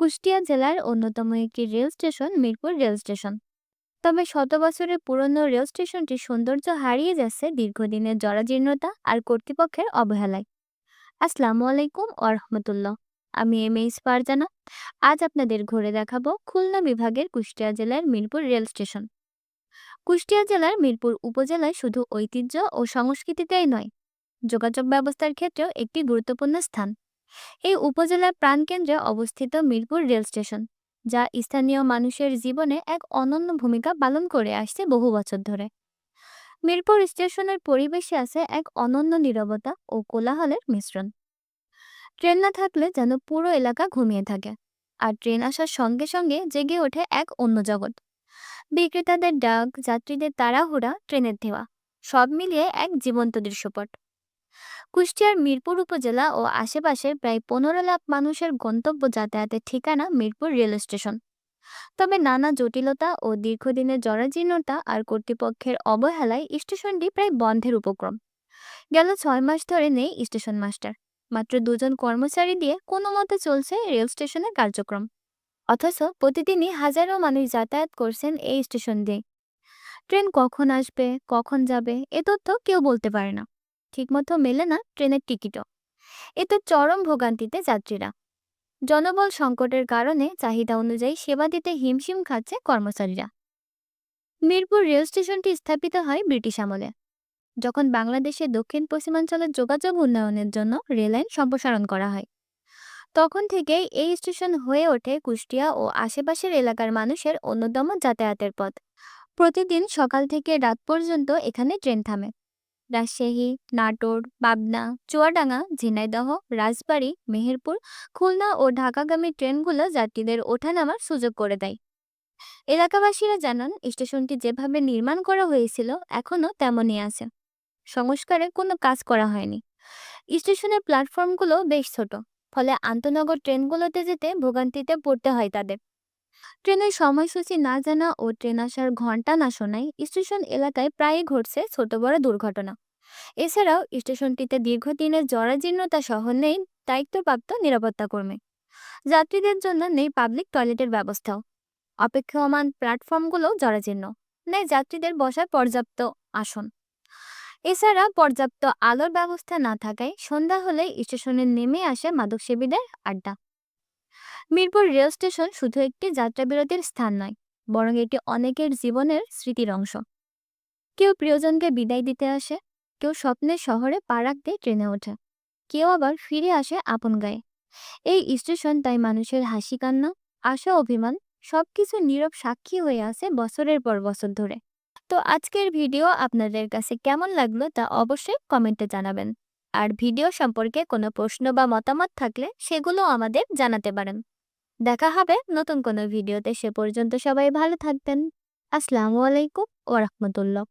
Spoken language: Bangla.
কুষ্টিয়া জেলার অন্যতম একটি rail station Mirpur rail station. তবে শত বছরের পুরনো রেল স্টেশনটির সৌন্দর্য হারিয়ে যাচ্ছে দীর্ঘদিনের জরাজীর্ণতা আর কর্তৃপক্ষের অবহেলায়। আসসালামু আলাইকুম রহমতুল্লাহ। আমি এম এইস ফারজানা। আজ আপনাদের ঘুরে দেখাবো খুলনা বিভাগের কুষ্টিয়া জেলার মিরপুর রেল স্টেশন। কুষ্টিয়া জেলার মিরপুর উপজেলায় শুধু ঐতিহ্য ও সংস্কৃতিতেই নয়, যোগাযোগ ব্যবস্থার ক্ষেত্রেও একটি গুরুত্বপূর্ণ স্থান। এই উপজেলার প্রাণকেন্দ্রে অবস্থিত মিরপুর রেল স্টেশন, যা স্থানীয় মানুষের জীবনে এক অনন্য ভূমিকা পালন করে আসছে বহু বছর ধরে। মিরপুর স্টেশনের পরিবেশে আছে এক অনন্য নীরবতা ও কোলাহলের মিশ্রণ। ট্রেন না থাকলে যেন পুরো এলাকা ঘুমিয়ে থাকে, আর ট্রেন আসার সঙ্গে সঙ্গে জেগে ওঠে এক অন্য জগৎ। বিক্রেতাদের ডাক, যাত্রীদের তাড়াহুড়া, ট্রেনের ধেওয়া সব মিলিয়ে এক জীবন্ত দৃশ্যপট। কুষ্টিয়ার মিরপুর উপজেলা ও আশেপাশের প্রায় পনেরো লাখ মানুষের গন্তব্য যাতায়াতের ঠিকানা মিরপুর রেল স্টেশন। তবে নানা জটিলতা ও দীর্ঘদিনের জরাজীর্ণতা আর কর্তৃপক্ষের অবহেলায় স্টেশনটি প্রায় বন্ধের উপক্রম। গেল ছয় মাস ধরে নেই স্টেশন মাস্টার। মাত্র দুজন কর্মচারী দিয়ে কোনো মতে চলছে রেল স্টেশনের কার্যক্রম। অথচ প্রতিদিনই হাজারো মানুষ যাতায়াত করছেন এই স্টেশন দিয়ে। ট্রেন কখন আসবে, কখন যাবে, এ তথ্য কেউ বলতে পারে না। ঠিকমতো মেলে না ট্রেনের টিকিটও। এতে চরম ভোগান্তিতে যাত্রীরা। জনবল সংকটের কারণে চাহিদা অনুযায়ী সেবা দিতে হিমশিম খাচ্ছে কর্মচারীরা। মিরপুর রেল স্টেশনটি স্থাপিত হয় ব্রিটিশ আমলে। যখন বাংলাদেশে দক্ষিণ পশ্চিমাঞ্চলের যোগাযোগ উন্নয়নের জন্য রেললাইন সম্প্রসারণ করা হয়, তখন থেকেই এই স্টেশন হয়ে ওঠে কুষ্টিয়া ও আশেপাশের এলাকার মানুষের অন্যতম যাতায়াতের পথ। প্রতিদিন সকাল থেকে রাত পর্যন্ত এখানে ট্রেন থামে। রাজশাহী, নাটোর, পাবনা, চুয়াডাঙ্গা, ঝিনাইদহ, রাজবাড়ী, মেহেরপুর, খুলনা ও ঢাকাগামী ট্রেনগুলো যাত্রীদের ওঠানামার সুযোগ করে দেয়। এলাকাবাসীরা জানান, স্টেশনটি যেভাবে নির্মাণ করা হয়েছিল এখনও তেমনই আছে। সংস্কারে কোনো কাজ করা হয়নি। স্টেশনের প্ল্যাটফর্মগুলো বেশ ছোট, ফলে আন্তনগর ট্রেনগুলোতে যেতে ভোগান্তিতে পড়তে হয় তাদের। ট্রেনের সময়সূচি না জানা ও ট্রেন আসার ঘণ্টা না শোনায় স্টেশন এলাকায় প্রায়ই ঘটছে ছোট বড় দুর্ঘটনা। এছাড়াও স্টেশনটিতে দীর্ঘদিনের জরাজীর্ণতা সহ নেই দায়িত্বপ্রাপ্ত নিরাপত্তা কর্মী। যাত্রীদের জন্য নেই পাবলিক টয়লেটের ব্যবস্থাও। অপেক্ষমান প্ল্যাটফর্মগুলো জরাজীর্ণ, নেই যাত্রীদের বসার পর্যাপ্ত আসন। এছাড়া পর্যাপ্ত আলোর ব্যবস্থা না থাকায় সন্ধ্যা হলে স্টেশনে নেমে আসে মাদকসেবীদের আড্ডা। মিরপুর রেল স্টেশন শুধু একটি যাত্রাবিরতির স্থান নয়, বরং এটি অনেকের জীবনের স্মৃতির অংশ। কেউ প্রিয়জনকে বিদায় দিতে আসে, কেউ স্বপ্নের শহরে পা রাখতে ট্রেনে ওঠে, কেউ আবার ফিরে আসে আপন গায়ে। এই স্টেশন তাই মানুষের হাসি কান্না, আশা, অভিমান সবকিছু নীরব সাক্ষী হয়ে আছে বছরের পর বছর ধরে। তো আজকের ভিডিও আপনাদের কাছে কেমন লাগল তা অবশ্যই কমেন্টে জানাবেন। আর ভিডিও সম্পর্কে কোনো প্রশ্ন বা মতামত থাকলে সেগুলো আমাদের জানাতে পারেন। দেখা হবে নতুন কোনো ভিডিওতে। সে পর্যন্ত সবাই ভালো থাকবেন। আসসালামু আলাইকুম ওরহমতুল্লাহ